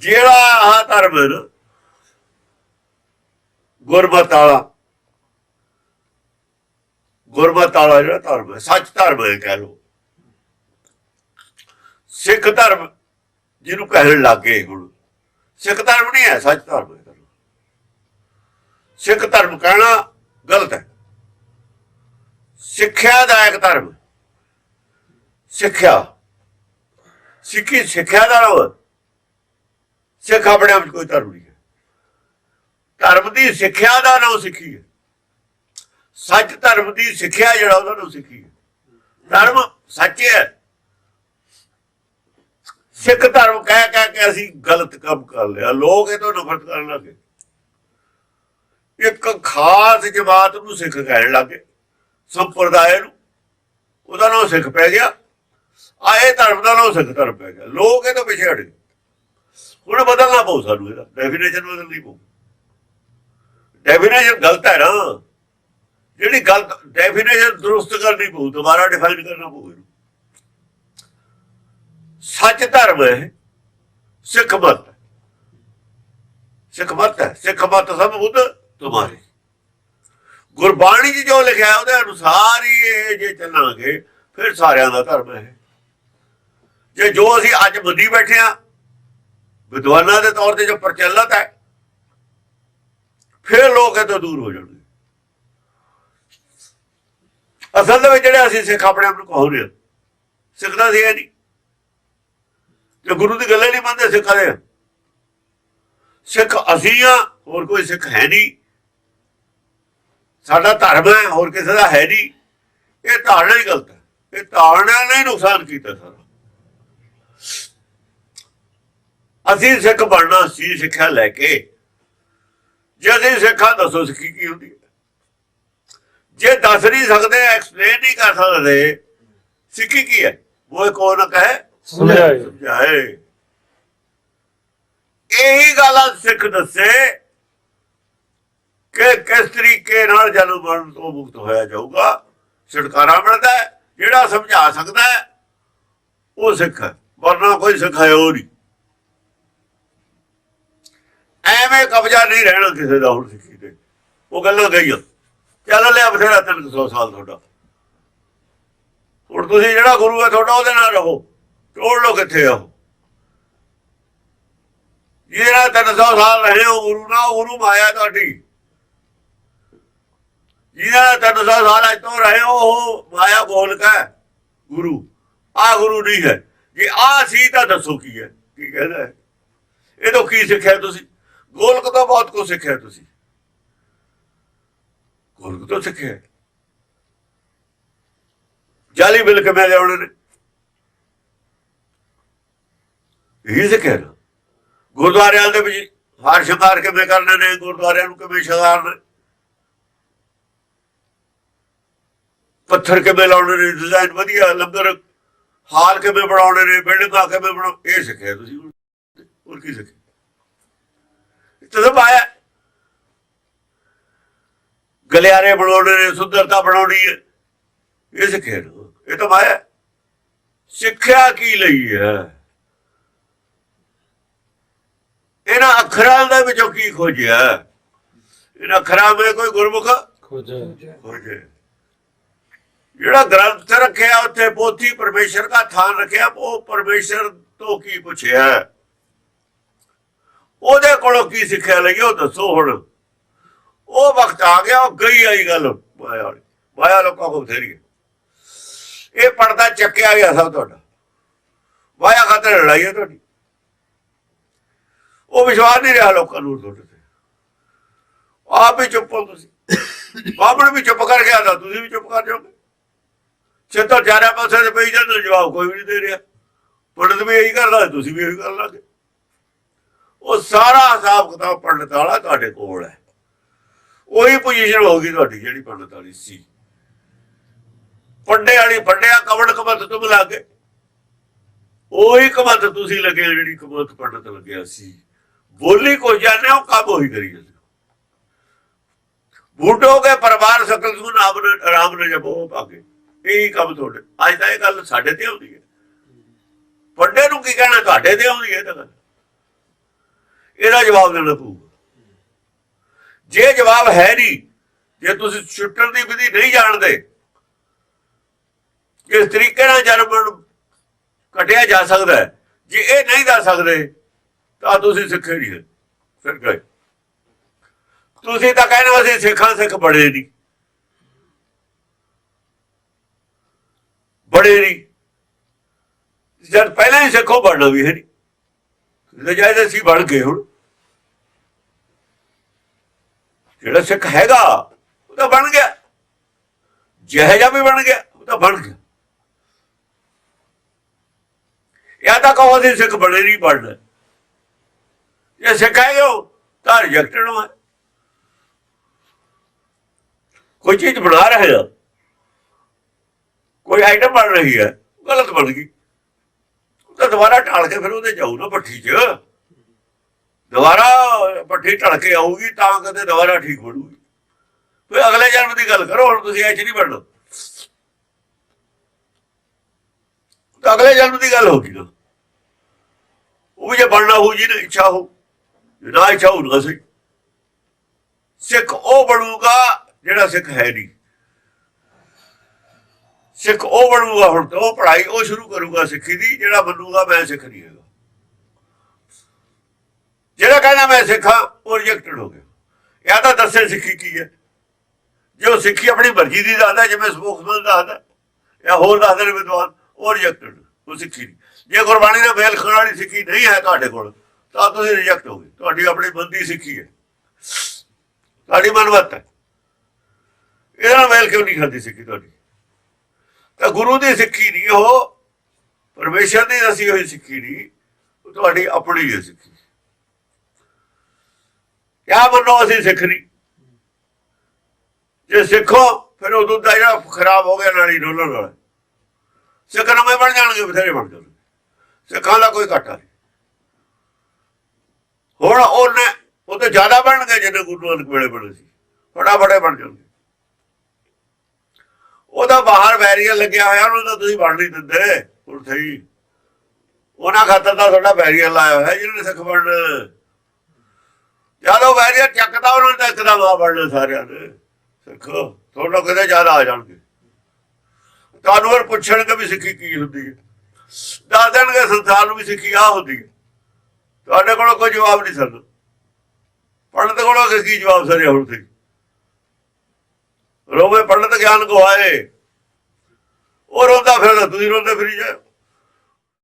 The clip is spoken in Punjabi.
ਜਿਹੜਾ ਆਹ ਧਰਮ ਹੈ ਨਾ ਵਾਲਾ, ਗੁਰਮਤ ਵਾਲਾ ਜਿਹੜਾ ਧਰਮ ਹੈ, ਸੱਚ ਧਰਮ ਹੈ ਕਹਿ ਲੋ ਸਿੱਖ ਧਰਮ ਜਿਹਨੂੰ ਕਹਿਣ ਲੱਗੇ ਹੁਣ। ਸਿੱਖ ਧਰਮ ਨਹੀਂ ਹੈ, ਸੱਚ ਧਰਮ ਹੈ ਸਿੱਖ ਧਰਮ ਕਹਿਣਾ ਗਲਤ ਹੈ। ਸਿੱਖਿਆ ਦਾ ਇੱਕ ਧਰਮ ਸਿੱਖਿਆ। ਸਿੱਖੀ ਸਿੱਖਿਆ ਦਾ ਨਾਮ ਸਿੱਖ ਆਪਣੇ ਆਪ 'ਚ ਕੋਈ ਧਰਮ ਨਹੀਂ ਹੈ। ਧਰਮ ਦੀ ਸਿੱਖਿਆ ਦਾ ਨਾਮ ਸਿੱਖੀ ਹੈ। ਸੱਚ ਧਰਮ ਦੀ ਸਿੱਖਿਆ ਜਿਹੜਾ ਉਹਦਾ ਨਾਮ ਸਿੱਖੀ ਹੈ। ਧਰਮ ਸੱਚ ਹੈ। ਸਿੱਖ ਧਰਮ ਕਹਿ ਕਹਿ ਕੇ ਅਸੀਂ ਗਲਤ ਕੰਮ ਕਰ ਲਿਆ। ਲੋਕ ਇਹ ਤੋਂ ਨਫ਼ਰਤ ਕਰਨ ਲੱਗੇ। ਇੱਕ ਖਾਸ ਜਮਾਤ ਨੂੰ ਸਿੱਖ ਕਹਿਣ ਲੱਗੇ। ਸੰਪਰਦਾਇ ਨੂੰ। ਉਹਦਾ ਨਾਮ ਸਿੱਖ ਪੈ ਗਿਆ। ਆਏ ਧਰਮ ਦਾ ਨਾਮ ਸਿੱਖ ਧਰਮ ਪੈ ਗਿਆ। ਲੋਕ ਇਹ ਤੋਂ ਪਿੱਛੇ ਹਟ ਗਏ। ਹੁਣ ਬਦਲਣਾ ਪਊ ਸਾਨੂੰ ਇਹਦਾ। ਡੈਫੀਨੇਸ਼ਨ ਬਦਲਣੀ ਪਊ ਡੈਫੀਨੇਸ਼ਨ ਗਲਤ ਹੈ ਨਾ। ਜਿਹੜੀ ਗਲਤ ਡੈਫੀਨੇਸ਼ਨ ਦਰੁਸਤ ਕਰਨੀ ਪਊ, ਦੁਬਾਰਾ ਡਿਫਾਈਨ ਕਰਨਾ ਪਊ ਇਹਨੂੰ। ਸੱਚ ਧਰਮ ਹੈ, ਸਿੱਖ ਮਤ। ਸਿੱਖ ਮਤ ਹੈ, ਸਿੱਖ ਮਤ ਸਭ ਬੁੱਧ ਤੁਮਾਰੇ ਗੁਰਬਾਣੀ 'ਚ ਜੋ ਲਿਖਿਆ ਉਹਦੇ ਅਨੁਸਾਰ ਹੀ ਇਹ ਜੇ ਚੱਲਾਂਗੇ, ਫਿਰ ਸਾਰਿਆਂ ਦਾ ਧਰਮ ਹੈ। ਜੇ ਜੋ ਅਸੀਂ ਅੱਜ ਮੰਨੀ ਬੈਠੇ ਆ ਵਿਦਵਾਨਾਂ ਦੇ ਤੌਰ ਤੇ ਜੋ ਪ੍ਰਚਲਿਤ ਹੈ, ਫਿਰ ਲੋਕ ਇਹ ਤੋਂ ਦੂਰ ਹੋ ਜਾਣਗੇ। ਅਸਲ ਦੇ ਵਿੱਚ ਜਿਹੜੇ ਅਸੀਂ ਸਿੱਖ ਆਪਣੇ ਆਪ ਨੂੰ ਕਹਾਉਂਦੇ ਆ ਸਿੱਖ ਤਾਂ ਸੀ ਨਹੀਂ? ਜੇ ਗੁਰੂ ਦੀ ਗੱਲੇ ਨਹੀਂ ਮੰਨਦੇ, ਸਿੱਖਾਂ ਦੇ ਸਿੱਖ ਅਸੀਂ ਆ ਹੋਰ ਕੋਈ ਸਿੱਖ ਹੈ ਨਹੀਂ। ਸਾਡਾ ਧਰਮ ਹੈ, ਹੋਰ ਕਿਸੇ ਦਾ ਹੈ ਨਹੀਂ। ਇਹ ਧਾਰਨਾ ਹੀ ਗਲਤ ਹੈ। ਇਹ ਧਾਰਨਾ ਨੇ ਨੁਕਸਾਨ ਕੀਤਾ ਸਾਰਾ। ਅਸੀਂ ਸਿੱਖ ਬਣਨਾ ਸੀ ਸਿੱਖਿਆ ਲੈ ਕੇ। ਜੇ ਅਸੀਂ ਸਿੱਖਾਂ ਦੱਸੋ ਸਿੱਖੀ ਕੀ ਹੁੰਦੀ ਹੈ? ਜੇ ਦੱਸ ਨਹੀਂ ਸਕਦੇ ਐਕਸਪਲੇਨ ਨਹੀਂ ਕਰ ਸਕਦੇ ਸਿੱਖੀ ਕੀ ਹੈ? ਉਹ ਕੋ ਨਾ ਕਹੇ ਸਮਝਾਏ। ਇਹੀ ਗੱਲ ਸਿੱਖ ਦੱਸੇ ਕਿ ਕਿਸ ਤਰੀਕੇ ਨਾਲ ਜਨਮ ਮਰਨ ਤੋਂ ਮੁਕਤ ਹੋਇਆ ਜਾਊਗਾ। ਛੁਟਕਾਰਾ ਮਿਲਦਾ। ਜਿਹੜਾ ਸਮਝਾ ਸਕਦਾ ਉਹ ਸਿੱਖ ਵਰਨਾ ਕੋਈ ਸਿਖਾਇਆ ਉਹ ਨਹੀਂ। ਐਵੇਂ ਕਬਜ਼ਾ ਨਹੀਂ ਰਹਿਣਾ ਕਿਸੇ ਦਾ ਹੁਣ ਸਿੱਖੀ ਤੇ। ਉਹ ਗੱਲਾਂ ਗਈਆਂ ਚੱਲ ਲਿਆ ਬਥੇਰਾ 300 ਸਾਲ ਤੁਹਾਡਾ। ਹੁਣ ਤੁਸੀਂ ਜਿਹੜਾ ਗੁਰੂ ਹੈ ਤੁਹਾਡਾ, ਉਹਦੇ ਨਾਲ ਰਹੋ। ਤੋੜ ਲੋ ਕਿੱਥੇ ਆ ਉਹ। ਜਿਹੜਾ 300 ਸਾਲ ਰਹੇ ਹੋ ਗੁਰੂ ਨਾਲ ਉਹ ਗੁਰੂ ਮਾਇਆ ਤੁਹਾਡੀ। ਜਿਹੜਾ 300 ਸਾਲ ਅਜ ਤੋਂ ਰਹੇ ਹੋ ਉਹ ਮਾਇਆ ਗੋਲਕ ਹੈ ਗੁਰੂ। ਆ ਗੁਰੂ ਨਹੀਂ ਹੈ। ਜੇ ਆ ਸੀ ਤਾਂ ਦੱਸੋ ਕੀ ਹੈ। ਕੀ ਕਹਿੰਦਾ ਇਹ ਤੋਂ ਕੀ ਸਿੱਖਿਆ ਤੁਸੀਂ? ਗੋਲਕ ਤੋਂ ਬਹੁਤ ਕੁਝ ਸਿੱਖਿਆ ਤੁਸੀਂ। ਗੋਲਕ ਤੋਂ ਸਿੱਖਿਆ। ਜਾਲੀ ਬਿਲ ਕਿਵੇਂ ਲਿਆਉਣੇ ਨੇ? ਇਹ ਸਿੱਖਿਆ ਗੁਰਦੁਆਰਿਆਂ ਦੇ ਵਿੱਚ ਹਾਰ ਸ਼ਿੰਗਾਰ ਕਿਵੇਂ ਕਰਨੇ ਨੇ, ਗੁਰਦੁਆਰਿਆਂ ਨੂੰ ਕਿਵੇਂ ਸ਼ਿੰਗਾਰਨਾ ਪੱਥਰ ਕਿਵੇਂ ਲਾਉਣੇ ਨੇ ਡਿਜ਼ਾਈਨ ਵਧੀਆ, ਲੰਗਰ, ਹਾਲ ਕਿਵੇਂ ਬਣਾਉਣੇ ਨੇ, ਬਿਲਡਿੰਗਾਂ ਕਿਵੇਂ ਬਣਾਉ ਇਹ ਸਿੱਖਿਆ ਤੁਸੀਂ। ਹੋਰ ਕੀ ਸਿੱਖਿਆ? ਇਹ ਤਾਂ ਆਇਆ। ਗਲਿਆਰੇ ਬਣਾਉਣੇ ਨੇ ਸੁੰਦਰਤਾ ਬਣਾਉਣੀ ਹੈ। ਇਹ ਸਿੱਖਿਆ। ਇਹ ਤਾਂ ਮਾਇਆ ਸਿੱਖਿਆ ਕੀ ਲਈ ਹੈ? ਇਹਨਾਂ ਅੱਖਰਾਂ ਦੇ ਵਿੱਚੋਂ ਕੀ ਖੋਜਿਆ? ਇਹਨਾਂ ਅੱਖਰਾਂ ਵਿੱਚ ਕੋਈ ਗੁਰਮੁਖ ਖੋਜੇ ਖੋਜੇ ਜਿਹੜਾ ਗ੍ਰੰਥ ਰੱਖਿਆ ਉੱਥੇ ਪੋਥੀ ਪਰਮੇਸ਼ਰ ਦਾ ਥਾਨ ਰੱਖਿਆ ਉਹ ਪਰਮੇਸ਼ਰ ਤੋਂ ਕੀ ਪੁੱਛਿਆ? ਉਹਦੇ ਕੋਲੋਂ ਕੀ ਸਿੱਖਿਆ ਲਈ ਉਹ ਦੱਸੋ ਹੁਣ। ਉਹ ਵਕਤ ਆ ਗਿਆ, ਉਹ ਗਈ ਆਈ ਗੱਲ। ਮਾਇਆ ਵਾਲੀ। ਮਾਇਆ ਲੋਕਾਂ ਕੋਲ ਬਥੇਰੀ ਹੈ। ਇਹ ਪਰਦਾ ਚੱਕਿਆ ਗਿਆ ਸਭ ਤੁਹਾਡਾ। ਮਾਇਆ ਖਾਤਰ ਲੜਾਈ ਹੈ ਤੁਹਾਡੀ। ਉਹ ਵਿਸ਼ਵਾਸ ਨਹੀਂ ਰਿਹਾ ਲੋਕਾਂ ਨੂੰ ਤੁਹਾਡੇ ਤੇ। ਆਪ ਹੀ ਚੁੱਪ ਹੋ ਤੁਸੀਂ। ਬਾਬਣ ਵੀ ਚੁੱਪ ਕਰ ਗਿਆ ਤਾਂ ਤੁਸੀਂ ਵੀ ਚੁੱਪ ਕਰ ਜਾਓਗੇ। ਛੇਤਰ ਚਾਰੇ ਪਾਸੇ ਤੇ ਪਈ ਜਾਂਦਾ ਜਵਾਬ ਕੋਈ ਵੀ ਨਹੀਂ ਦੇ ਰਿਹਾ। ਪੰਡਤ ਵੀ ਇਹੀ ਕਰਦਾ ਤੁਸੀਂ ਵੀ ਇਹੀ ਕਰ ਲੱਗੇ। ਉਹ ਸਾਰਾ ਹਿਸਾਬ ਕਿਤਾਬ ਪੰਡਤ ਵਾਲਾ ਤੁਹਾਡੇ ਕੋਲ ਹੈ। ਉਹੀ ਪੋਜੀਸ਼ਨ ਹੋਗੀ ਤੁਹਾਡੀ ਜਿਹੜੀ ਪੰਡਤ ਵਾਲੀ ਸੀ। ਪੰਡੇ ਵਾਲੀ ਪੰਡਿਆ ਕਵੜ ਕਮਤ ਤੁਮ ਲੱਗੇ। ਉਹੀ ਕਮਤ ਤੁਸੀਂ ਲੱਗੇ ਜਿਹੜੀ ਕਮਤ ਪੰਡਤ ਲੱਗਿਆ ਸੀ। ਬੋਲੀ ਕੋ ਜਾਣੇ ਉਹ ਕੰਮ ਉਹੀ ਕਰੀ ਜਾਂਦੇ ਬੂਟੋਗੇ ਪਰਿਵਾਰ ਸਕਲ ਨੂੰ ਨਾਮ ਆਰਾਮ ਨਾਲ ਜਪੋ ਭਾਗੇ। ਇਹੀ ਕੰਮ ਤੁਹਾਡੇ ਅੱਜ ਤਾਂ ਇਹ ਗੱਲ ਸਾਡੇ ਤੇ ਆਉਂਦੀ ਹੈ। ਵੱਡੇ ਨੂੰ ਕੀ ਕਹਿਣਾ, ਤੁਹਾਡੇ ਤੇ ਆਉਂਦੀ ਹੈ ਇਹ ਤਾਂ ਗੱਲ। ਇਹਦਾ ਜਵਾਬ ਦੇਣਾ ਪਊਗਾ। ਜੇ ਜਵਾਬ ਹੈ ਨਹੀਂ, ਜੇ ਤੁਸੀਂ ਛੁੱਟਣ ਦੀ ਵਿਧੀ ਨਹੀਂ ਜਾਣਦੇ, ਕਿਸ ਤਰੀਕੇ ਨਾਲ ਜਨਮ ਨੂੰ ਕਟਿਆ ਜਾ ਸਕਦਾ ਜੇ ਇਹ ਨਹੀਂ ਦੱਸ ਸਕਦੇ, ਤਾਂ ਤੁਸੀਂ ਸਿੱਖੇ ਨਹੀਂ ਫਿਰ ਗਏ। ਤੁਸੀਂ ਤਾਂ ਕਹਿੰਦੇ ਅਸੀਂ ਸਿੱਖਾਂ ਸਿੱਖ ਬੜੇ ਨਹੀਂ। ਬੜੇ ਨਹੀਂ। ਜਦ ਪਹਿਲਾਂ ਹੀ ਸਿੱਖੋ, ਬਣਨਾ ਵੀ ਹੈ ਨਹੀਂ। ਨਜਾਇਜ਼ ਅਸੀਂ ਬਣ ਗਏ ਹੁਣ। ਜਿਹੜਾ ਸਿੱਖ ਹੈਗਾ, ਉਹ ਤਾਂ ਬਣ ਗਿਆ। ਜਿਹੋ ਜਿਹਾ ਵੀ ਬਣ ਗਿਆ, ਉਹ ਤਾਂ ਬਣ ਗਿਆ। ਜਾਂ ਤਾਂ ਕਹੋ ਅਸੀਂ ਸਿੱਖ ਬਣੇ ਨਹੀਂ ਬਣਨਾ ਜੇ ਸਿੱਖ ਹੈਗੇ ਹੋ, ਤਾਂ ਰਿਜੈਕਟਡ ਹੋ। ਕੋਈ ਚੀਜ਼ ਬਣਾ ਰਹੇ ਹੋ ਕੋਈ ਆਈਟਮ ਬਣ ਰਹੀ ਹੈ ਗਲਤ ਬਣ ਗਈ। ਉਹ ਤਾਂ ਦੁਬਾਰਾ ਢਾਲ ਕੇ ਫਿਰ ਉਹਦੇ ਜਾਊ ਨਾ ਭੱਠੀ 'ਚ। ਦੁਬਾਰਾ ਪੱਠੀ ਢਲ ਕੇ ਆਊਗੀ ਤਾਂ ਕਦੇ ਦੁਬਾਰਾ ਠੀਕ ਬਣੂਗੀ ਫਿਰ ਅਗਲੇ ਜਨਮ ਦੀ ਗੱਲ ਕਰੋ, ਹੁਣ ਤੁਸੀਂ ਐ ਚ ਨਹੀਂ ਬਣਨਾ ਤਾਂ ਅਗਲੇ ਜਨਮ ਦੀ ਗੱਲ ਹੋ ਗਈ ਨਾ। ਉਹ ਜੇ ਬਣਨਾ ਹੋ ਜੀ ਨਾ ਇੱਛਾ ਹੋ ਨਾ ਇੱਛਾ ਹੋ ਨਾ ਸਹੀ ਸਿੱਖ ਉਹ ਬਣੂਗਾ ਜਿਹੜਾ ਸਿੱਖ ਹੈ ਨਹੀਂ। ਸਿੱਖ ਉਹ ਬਣੂਗਾ ਹੁਣ ਤੋਂ ਉਹ ਪੜ੍ਹਾਈ ਉਹ ਸ਼ੁਰੂ ਕਰੂਗਾ ਸਿੱਖੀ ਦੀ, ਜਿਹੜਾ ਬਣੂਗਾ ਮੈਂ ਸਿੱਖ ਨਹੀਂ ਹੈਗਾ। ਜਿਹੜਾ ਕਹਿੰਦਾ ਮੈਂ ਸਿੱਖਾਂ, ਉਹ ਰਿਜੈਕਟਡ ਹੋ ਗਿਆ। ਇਹ ਤਾਂ ਦੱਸੇ ਸਿੱਖੀ ਕੀ ਹੈ। ਜੋ ਸਿੱਖੀ ਆਪਣੀ ਮਰਜ਼ੀ ਦੀ ਦੱਸਦਾ, ਜਿਵੇਂ ਸਪੋਕਸਮੈਨ ਦੱਸਦਾ, ਜਾਂ ਹੋਰ ਦੱਸਦੇ ਨੇ ਵਿਦਵਾਨ, ਉਹ ਰਿਜੈਕਟਡ ਉਹ ਸਿੱਖੀ ਨਹੀਂ। ਜੇ ਗੁਰਬਾਣੀ ਨਾਲ ਮੇਲ ਖਾਣ ਵਾਲੀ ਸਿੱਖੀ ਨਹੀਂ ਹੈ ਤੁਹਾਡੇ ਕੋਲ, ਤਾਂ ਤੁਸੀਂ ਰਿਜੈਕਟ ਹੋਗੇ ਤੁਹਾਡੀ ਆਪਣੀ ਬੰਦੀ ਸਿੱਖੀ ਹੈ। ਤੁਹਾਡੀ ਮਨਵਤ ਹੈ। ਇਹਦੇ ਨਾਲ ਮੇਲ ਕਿਉਂ ਨਹੀਂ ਖਾਦੀ ਸਿੱਖੀ ਤੁਹਾਡੀ? ਤਾਂ ਗੁਰੂ ਦੀ ਸਿੱਖੀ ਨਹੀਂ, ਉਹ ਪਰਮੇਸ਼ਰ ਦੀ ਦਸੀ ਹੋਈ ਸਿੱਖੀ ਨਹੀਂ, ਉਹ ਤੁਹਾਡੀ ਆਪਣੀ ਹੈ ਸਿੱਖੀ। ਕਿਆ ਮੰਨੋ ਅਸੀਂ ਸਿੱਖ ਨਹੀਂ। ਜੇ ਸਿੱਖੋ, ਫਿਰ ਉਹ ਦੁੱਧ ਜਿਹੜਾ ਖਰਾਬ ਹੋ ਗਿਆ ਨਾਲੀ ਡੋਲਣ ਵਾਲਾ। ਸਿੱਖ ਨਵੇਂ ਬਣ ਜਾਣਗੇ, ਬਥੇਰੇ ਬਣ ਜਾਣਗੇ। ਸਿੱਖਾਂ ਦਾ ਕੋਈ ਘਾਟਾ ਨਹੀਂ। ਹੁਣ ਉਹਨੇ, ਉਹ ਤੇ ਜ਼ਿਆਦਾ ਬਣਨਗੇ ਜਿੰਨੇ ਗੁਰੂ ਨਾਨਕ ਵੇਲੇ ਬਣੇ ਸੀ। ਫਟਾਫਟੇ ਬਣ ਜਾਣਗੇ। ਉਹਦਾ ਬਾਹਰ ਬੈਰੀਅਰ ਲੱਗਿਆ ਹੋਇਆ, ਉਹਨੂੰ ਤਾਂ ਤੁਸੀਂ ਬਣ ਨਹੀਂ ਦਿੰਦੇ। ਹੁਣ ਸਹੀ। ਉਹਨਾਂ ਖਾਤਰ ਤਾਂ ਤੁਹਾਡਾ ਬੈਰੀਅਰ ਲਾਇਆ ਹੋਇਆ, ਜਿਹਨਾਂ ਨੇ ਸਿੱਖ ਬਣਨ। ਜਦੋਂ ਬੈਰੀਅਰ ਚੱਕਦਾ ਉਹਨਾਂ ਨੇ ਇੱਕਦਮ ਆ ਬਣਨਾ ਸਾਰਿਆਂ ਨੇ ਸਿੱਖ, ਤੁਹਾਡਾ ਕਿਤੇ ਜ਼ਿਆਦਾ ਆ ਜਾਣਗੇ। ਤੁਹਾਨੂੰ ਫਿਰ ਪੁੱਛਣਗੇ ਵੀ ਸਿੱਖੀ ਕੀ ਹੁੰਦੀ ਹੈ। ਦੱਸ ਦੇਣਗੇ, ਸੰਸਾਰ ਨੂੰ ਵੀ ਸਿੱਖੀ ਆ ਹੁੰਦੀ ਹੈ। ਤੁਹਾਡੇ ਕੋਲ ਕੋਈ ਜਵਾਬ ਨਹੀਂ ਸਕਦਾ ਪੰਡਤ ਕੋਲੋਂ ਕੀ ਜਵਾਬ ਸਰੇ ਹੁਣ ਤੇ ਰੋਵੇ ਪੰਡਤ ਗਿਆਨ ਗਵਾਏ। ਉਹ ਰੋਂਦਾ ਫਿਰਦਾ, ਤੁਸੀਂ ਰੋਂਦੇ ਫਿਰੀ ਜਾਓ।